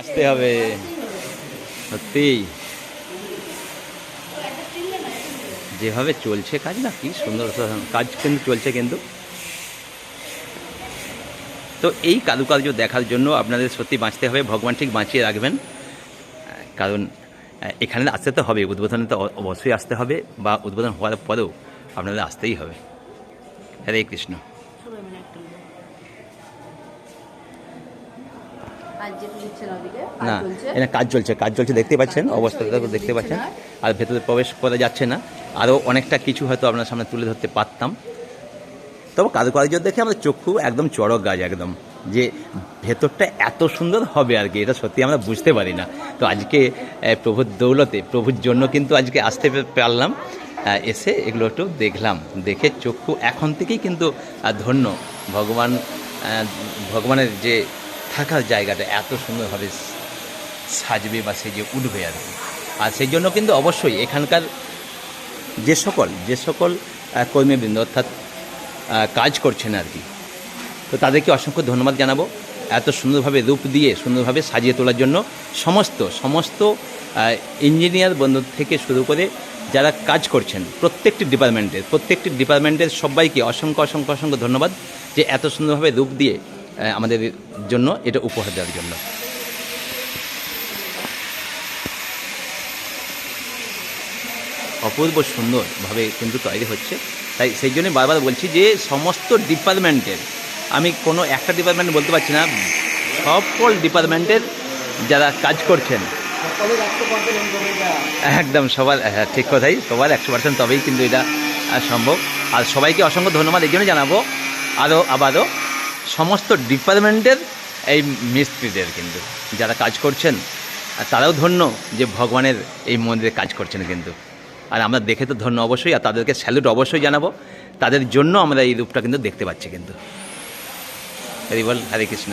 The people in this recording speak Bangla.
আসতে হবে। সত্যি যেভাবে চলছে কাজ না, কি সুন্দর কাজ কিন্তু চলছে কিন্তু। তো এই কারুকার্য দেখার জন্য আপনাদের সত্যি বাঁচতে হবে, ভগবান ঠিক বাঁচিয়ে রাখবেন। কারণ এখানে আসতে তো হবে, উদ্বোধনে তো অবশ্যই আসতে হবে বা উদ্বোধন হওয়ার পরেও আপনাদের আসতেই হবে। হরে কৃষ্ণ। না এখানে কাজ চলছে কাজ চলছে দেখতে পাচ্ছেন কাজ চলছে, অবস্থাটা দেখতে পাচ্ছেন। আর ভেতরে প্রবেশ করা যাচ্ছে না। আরও অনেকটা কিছু হয়তো আপনার সামনে তুলে ধরতে পারতাম। তবে কারুকার্য দেখে আমাদের চক্ষু একদম চড়ক গাছ একদম। যে ভেতরটা এত সুন্দর হবে আর কি এটা সত্যি আমরা বুঝতে পারি না। তো আজকে প্রভুর দৌলতে প্রভুর জন্য কিন্তু আজকে আসতে পারলাম। এসে এগুলো একটু দেখলাম। দেখে চক্ষু এখন থেকেই কিন্তু ধন্য। ভগবান ভগবানের যে থাকার জায়গাটা এত সুন্দরভাবে সাজবে বা সেজে উঠবে আর কি। আর সেই জন্য কিন্তু অবশ্যই এখানকার যে সকল যে সকল কর্মীবৃন্দ অর্থাৎ কাজ করছেন আর কি। তো তাদেরকে অসংখ্য ধন্যবাদ জানাব এত সুন্দরভাবে রূপ দিয়ে, সুন্দরভাবে সাজিয়ে তোলার জন্য। সমস্ত সমস্ত ইঞ্জিনিয়ার বন্ধু থেকে শুরু করে যারা কাজ করছেন প্রত্যেকটি ডিপার্টমেন্টের প্রত্যেকটি ডিপার্টমেন্টের সবাইকে অসংখ্য অসংখ্য অসংখ্য ধন্যবাদ যে এত সুন্দরভাবে রূপ দিয়ে আমাদের জন্য এটা উপহার দেওয়ার জন্য। অপূর্ব সুন্দরভাবে কিন্তু তৈরি হচ্ছে। তাই সেই জন্যই বারবার বলছি যে সমস্ত ডিপার্টমেন্টের, আমি কোনো একটা ডিপার্টমেন্ট বলতে পারছি না, সকল ডিপার্টমেন্টের যারা কাজ করছেন, একদম সবার হ্যাঁ ঠিক কথাই, সবার একশো পার্সেন্ট তবেই কিন্তু এটা সম্ভব। আর সবাইকে অসংখ্য ধন্যবাদ, এই জন্য জানাব। আরও, আবারও সমস্ত ডিপার্টমেন্টের এই মিস্ত্রিদের কিন্তু, যারা কাজ করছেন, আর তারাও ধন্য যে ভগবানের এই মন্দিরে কাজ করছেন কিন্তু। আর আমরা দেখে তো ধন্য অবশ্যই, আর তাদেরকে স্যালুট অবশ্যই জানাব। তাদের জন্য আমরা এই রূপটা কিন্তু দেখতে পাচ্ছি কিন্তু। হরি বল, হরে কৃষ্ণ।